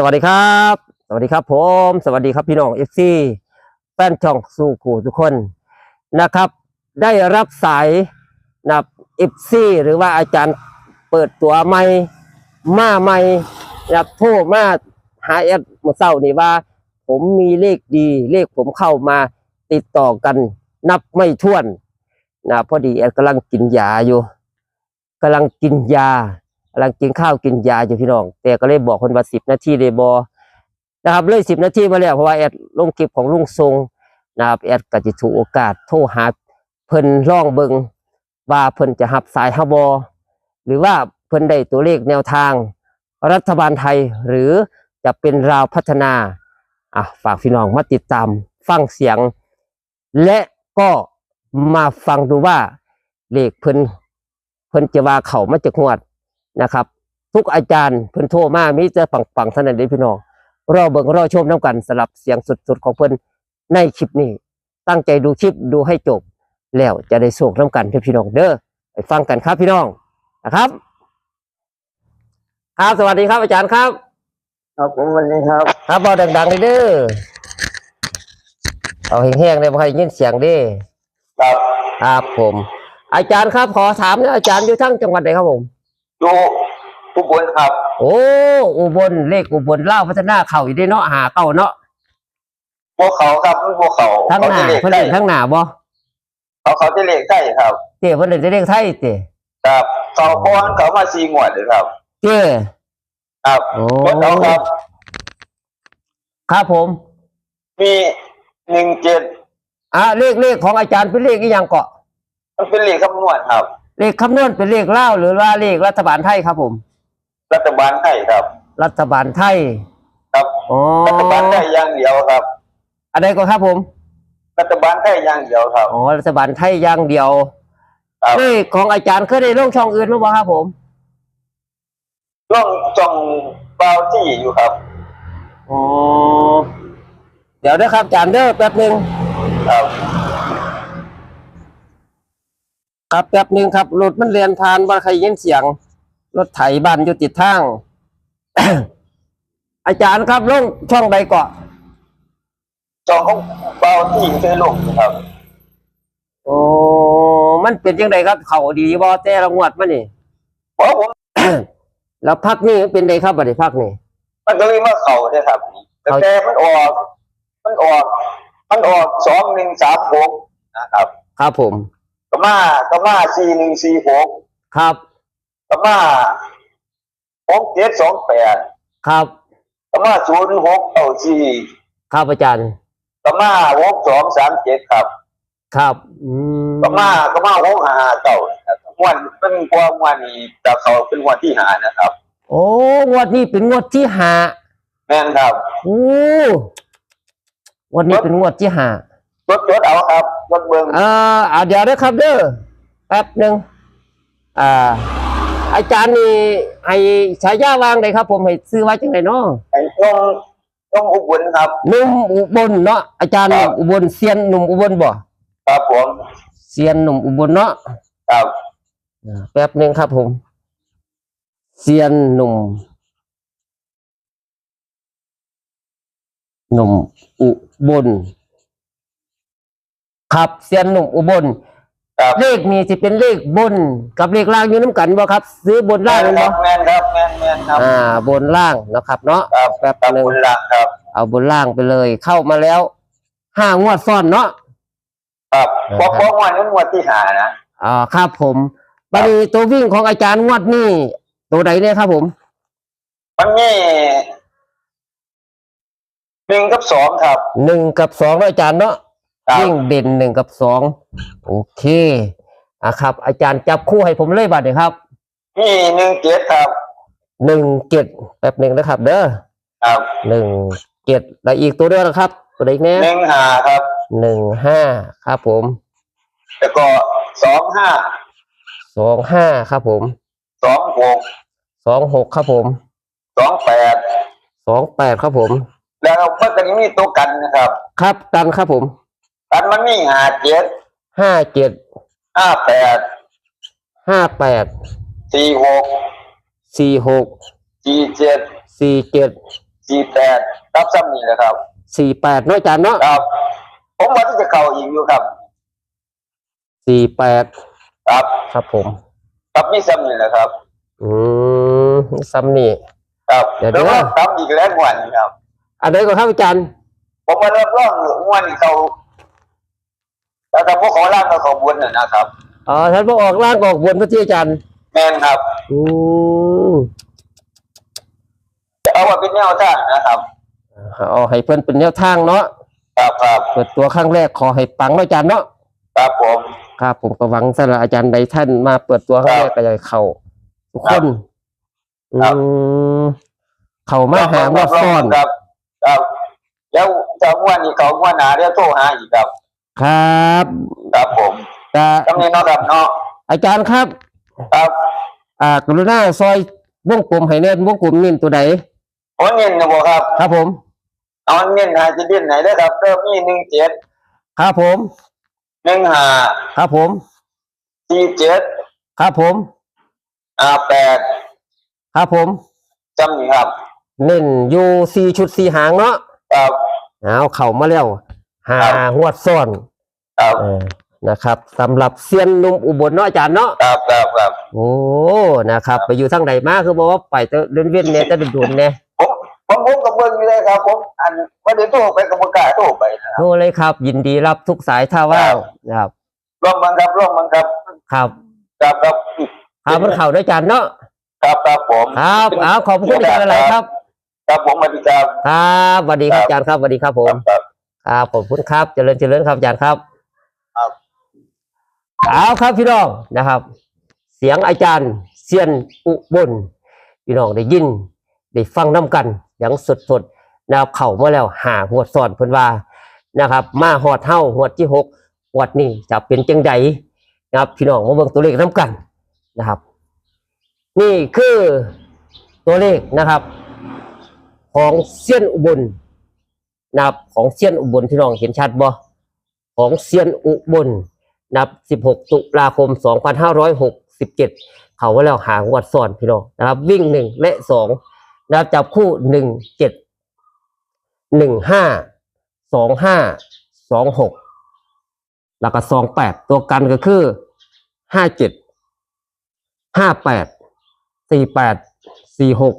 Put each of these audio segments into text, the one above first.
สวัสดีครับ สวัสดีครับผม สวัสดีครับพี่น้องเอฟซีแฟนช่องสู่ขู่ทุกคนนะครับ ได้รับสายนับเอฟซีหรือว่าอาจารย์เปิดตัวใหม่มาใหม่นับโทรมาหาแอดมื่อเช้านี่ว่า ผมมีเลขดี เลขผมเข้ามาติดต่อกัน นับไม่ถ้วนนะพอดีแอดกำลังกินยาอยู่กำลังกินยาำลังกินข้าวกินยาอยู่พี่น้อง แต่ก็เลยบอกคนว่าสิบนาทีเดบอนะครับเลยสิบนาทีมาแล้วเพราะว่าแอดลงคลิปของลุงทรงนะครับแอดก็จะถูกโอกาสโทรหาเพิ่นร่องเบิงว่าเพิ่นจะหับสายฮับบอหรือว่าเพิ่นได้ตัวเลขแนวทาง รัฐบาลไทยหรือจะเป็นราวพัฒนาอะฝากพี่น้องมาติดตามฟังเสียง และก็มาฟังดูว่าเลขเพิ่นเพิ่นจะว่าเขามาจากงวด นะครับ ทุกอาจารย์เพิ่นโทรมามีแต่ปังๆเท่านั้นเด้พี่น้องรอเบิ่งรอชมน้ำกันสลับเสียงสุดๆของเพิ่นในคลิปนี้ ตั้งใจดูคลิปดูให้จบ แล้วจะได้โชคน้ำกันเด้อพี่น้องเด้อไปฟังกันครับพี่น้องนะครับ ครับสวัสดีครับอาจารย์ครับ ครับผมวันนี้ครับ ครับบอกดังๆเลยเด้อเอาแห้งๆเลยบ่ให้ยินเสียงเด้ครับ ครับผม อาจารย์ครับขอถามนะอาจารย์อยู่ทั้งจังหวัดไหนครับผม ดูผู้บนครับโอ้อุบลเลขอุบลเล่าวพัฒนาเข่าอีกได้เนาะหาเก่าเนาะพวกเขาครับพวกเขาทั้งหน้าเขาจะเพิ่นเลเล่ขนทั้งหน้าบ่เขาเขาจะเลขใช่ครับเจ้เพิ่นเล่นแต่เลขไทยเจ้ครับเขาเพราะว่าเขามาซีงวดเลยครับเจ้ครับโอ้พวกเขาครับ ครับผม มีหนึ่งเจ็ดอะเลขเลขของอาจารย์เป็นเลขอีหยังเกาะมันเป็นเลขคำนวณครับ เลขคำนวณเป็นเลขเล่าวหรือว่าเลขรัฐบาลไทยครับผม รัฐบาลไทยครับ รัฐบาลไทยครับ อ๋อรัฐบาลไทยอย่างเดียวครับ อะไรก็ครับผมรัฐบาลไทยอย่างเดียวครับ อ๋อรัฐบาลไทยอย่างเดียวครับเลขของอาจารย์เคยได้ลงช่องอื่นหรือเปล่าครับผม ล่องจองเบาที่อยู่ครับ อ๋อเดี๋ยวนะครับอาจารย์เด้อแป๊บหนึ่งครับ ครับแป๊บหนึ่งครับรถมันเรียนผ่านว่าใครยินเสียง รถไถบ้านอยู่ติดทาง อาจารย์ครับลงช่องใดเกาะจองของเบาที่เคยลงครับโอ้มันเป็นยังไงครับ เขาดีบ่แต่ละงวดมันนี่เพราะผมแล้วพักนี้เป็นไงครับบัดนี้พักนี้มันก็เลยมาเข่าเนี่ยครับแต่แต่มันออก มันออก มันออกสองหนึ่งสามหกนะครับ ครับผม ก็มาก็มาสี่หนึ่งสี่หกครับก็มาหกเจ็ดสองแปดครับก็มาศูนย์หกเก้าสี่ครับอาจารย์ก็มาหกสองสามเจ็ดครับ ครับอืมก็มาก็มาหกห้าเก้าครับวันเป็นกว่าวันนี้แต่เขาเป็นวันที่หานะครับ โอ้งวดนี้เป็นงวดที่ห้าแม่นครับ โอ้งวดนี้เป็นงวดที่ห้ารถรถเอาครับ รถเบิ้งเอ่ออ่าเดี๋ยวนะครับเด้อแป๊บหนึ่งอ่า อาจารย์นี่ให้ฉายาวางเลยครับ ผมให้ซื้อไว้จังไหนเนาะไอ้น้องน้องอุบลครับหนุ่มอุบลเนาะอาจารย์หครันุ่บมอุบลเซียนหนุ่มอุบลบ่ครับผมเซียนหนุ่มอุบลเนาะครับอ่าแป๊บหนึ่งครับผมเซียนหนุ่มหนุ่มอุบล ครับเซียนหนุ่มอุบล ครับเลขนี้จะเป็นเลขบน กับเลขล่างอยู่น้ำกันบ่ครับ ซื้อบนล่างแม่เลยนครับเนาะแม่นครับแม่นแม่นครับอ่า บนล่างนะครับเนาะครับแป๊บครับหนึ่งคุณลังครับเอาบนล่างไปเลย เข้ามาแล้วห้างวดซ้อนเนาะ ครับเพราะเพราะวันนี้วันที่หานะอ่าครับผมบัดนี้ตัววิ่งของอาจารย์งวดนี่ตัวไหนเนี่ยครับผม มันมีหนึ่งกับสองครับหนึ่งกับสองเนาะอาจารย์เนาะ ครับ วิ่งเด่นหนึ่งกับสองโอเคอะครับ อาจารย์จับคู่ให้ผมเลยบัดนี้ครับมีหนึ่งเจ็ดครับหนึ่งเจ็ดแป๊บหนึ่งนะครับ เด้อครับหนึ่งเจ็ดแล้วอีกตัวเดียวนะครับ ตัวไหนเนี่ยหนึ่งหาครับ หนึ่งห้าครับผมแล้วก็สองห้าสองห้าครับผมสองหกสองหกครับผมสองแปดสองแปดครับผม แล้วเมื่อกี้มีตัวกันนะครับ ครับกันครับผม กันมันมีหาเจ็ดห้าเจ็ดห้าแปดห้าแปดสี่หกสี่หกสี่เจ็ดสี่เจ็ดสี่แปดรับซ้ำนี่แหละครับสี่แปดเนาะอาจารย์เนาะครับ ผมว่าที่จะเข้าอีกอยู่ครับสี่แปดครับครับผม ครับมีซ้ำนี่แหละครับ อืมซ้ำนี่ครับเดี๋ยวแล้วก็เดี๋ยวซ้ำอีกแล้วงวันนี้ครับ อันไหนก็ครับอาจารย์ผมมาเริ่มร่องงวันนี้เขา แล้วแต่พวกเขาล่างกับเขาบนน่ะนะครับ อ๋อท่านบอกออกล่างออกบนพระที่อาจารย์แมนครับอืมจะเอาว่าเป็นแนวทางนะครับเอาให้เพื่อนเป็นแนวทางเนาะครับครับเปิดตัวครั้งแรกขอให้ปังเนาะอาจารย์เนาะครับผมครับผมก็หวังสำหรับอาจารย์ใดท่านมาเปิดตัวครั้งแรกก็อยากให้เข้าทุกคนอืมเข้ามาหาว่าซ่อนครับ ครับ แล้วจะงวันนี้เขางวันหนาเรียกโทรหาอีกครับ ครับครับผมแต่ตรงนี้เนาะครับเนาะอาจารย์ครับ ครับอ่ากรุณาซอยวงกลมให้แน่วงกลมนิ่ตัวใดผมเน้นนะบ่ครับ ครับผมเอาเน้นหาจะเด่นไหนได้อครับเริ่มมีหนึ่งเจ็ดครับผมหนึ่งห้าครับผมสี่เจ็ดครับผมอ่าแปดครับผมจำนี่ครับ เน้นอยู่สี่ชุดสี่หางเนาะครับเอาเข้ามาแล้ว หาครับหวดซ่อนครับเออนะครับสำหรับเซียนหนุ่มอุบลเนาะอาจารย์เนาะครับครับครับโอ้นะครับ ไปอยู่ทางใดมาคือบอกว่าไปแต่เดินเวียนเนี่ยจะโดนๆเนี่ยผมผมผมกับเบิ้งอยู่เลยครับผมอันว่าเดี๋ยวโทรไปกับประกล้าศโทรไปนะครับโทรเลยครับ ยินดีรับทุกสายถ้าว่างนะครับร่วมบังครับร่วมบังครับครับครับครับครับมันเข่าด้วยอาจารย์เนาะครับครับผมครับเอาขอบคุณอาจารย์อะไรครับ ครับผมสวัสดีครับ ครับสวัสดีครับอาจารย์ครับสวัสดีครับผคม รับ ครับครับขอบคุณครับ เจริญเจริญครับอาจารย์ครับ ครับเอาครับพี่น้องนะครับ เสียงอาจารย์เซียนอุบลพี่น้องได้ยินได้ฟังน้กันอย่างสดสดๆนะครับเข่ามาแล้วหาหัวดสอนเพิ่นว่านะครับ มาหอดเท่าหัวดที่หกหัวดนี้จะเป็นจังใดนะครับพี่น้องมาเบิ่งตัวเลขน้กันนะครับ นี่คือตัวเลขนะครับ ของเซียนอุบล นะครับของเซียนอุบลพี่น้องเห็นชัดบ่ของเซียนอุบลนับ 16 ตุลาคม 2567 เขาว่าแล้วหางวัดซ้อนพี่น้องนะครับ วิ่งหนึ่งและสองนะครับจับคู่หนึ่งเจ็ดหนึ่งห้าสองห้าสองหกแล้วก็สองแปดตัวกันก็คือห้าเจ็ดห้าแปดสี่แปดสี่หก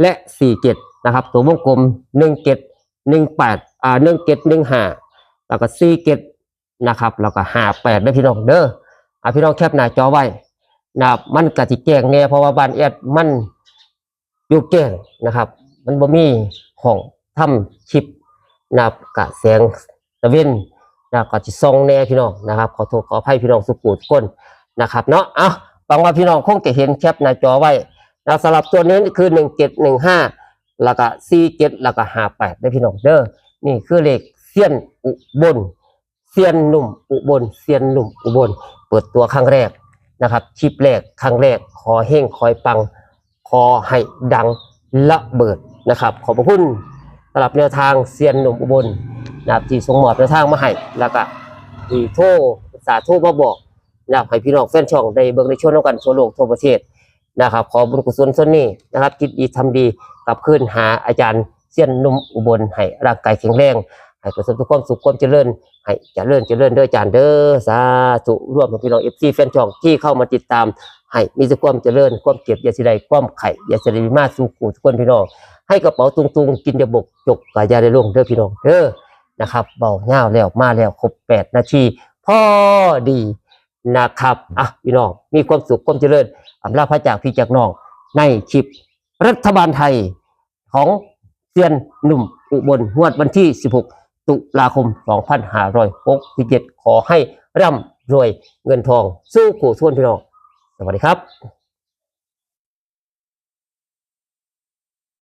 และสี่เจ็ดนะครับ ตัววงกลมหนึ่งเจ็ด หนึ่งแปดอ่าหนึ่งเจ็ดหนึ่งห้าแล้วก็สี่เจ็ดนะครับ แล้วก็ห้าแปดได้พี่น้องเด้ออ่าพี่น้องแคปหน้าจอไว้นะครับมันกติแจ้งแน่เพราะว่าบ้านแอดมันอยู่แจ้งนะครับ มันบ่มีห้องทำชิปนะครับกะแสงตะเวนนะครับก็สิส่องแน่พี่น้องนะครับ ขอโทษขออภัยพี่น้องสุขุทุกคนนะครับเนาะอะหวังว่าพี่น้องคงจะเห็นแคปหน้าจอไว้นะสำหรับตัวนี้คือหนึ่งเจ็ดหนึ่งห้า แล้วก็สี่เจ็ดแล้วก็ห้าแปดได้พี่น้องเด้อนี่คือเลขเซียนอุบลเซียนหนุ่มอุบลเซียนหนุ่มอุบล เปิดตัวครั้งแรกนะครับคลิปแรกครั้งแรกขอเฮงคอยปังขอให้ดังระเบิดนะครับ ขอบพระคุณสำหรับแนวทางเซียนหนุ่มอุบลนะครับที่ส่งมอบแนวทางมาให้แล้วก็ที่โทรสาโทรมาบอกนะครับให้พี่น้องแฟนช่องได้เบิ่งในช่วงน้องกันทั่วโลกทั่วประเทศ นะครับ ขอบุญกุศลส่วนนี้นะครับคิดดีทำดีกลับคืนหาอาจารย์เซียนนุ่มอุบลให้ร่างกายแข็งแรงให้ประสบทุกความสุขความเจริญให้เจริญเจริญเด้ออาจารย์เด้อสาธุร่วมกับพี่น้องเอฟซีแฟนช่องที่เข้ามาติดตามให้มีแต่ความเจริญ ความเก็บยาสิใดความไข่ยาสิใดมีมาสู่กูทุกคนพี่น้องให้กระเป๋าตุงตุงกินจะบกจกกายาได้ลงเด้อพี่น้องเด้อนะครับเบาเงาแล้วมาแล้วครบแปดนาทีพอดี นะครับอะพี่น้องมีความสุขความเจริญอำลาพระจากพี่จากน้อง ในคลิปรัฐบาลไทยของเซียนหนุ่มอุบลงวดวันที่ 16 ตุลาคม 2567 ขอให้ร่ำรวยเงินทองสู้ขู่ส่วนพี่น้อง สวัสดีครับ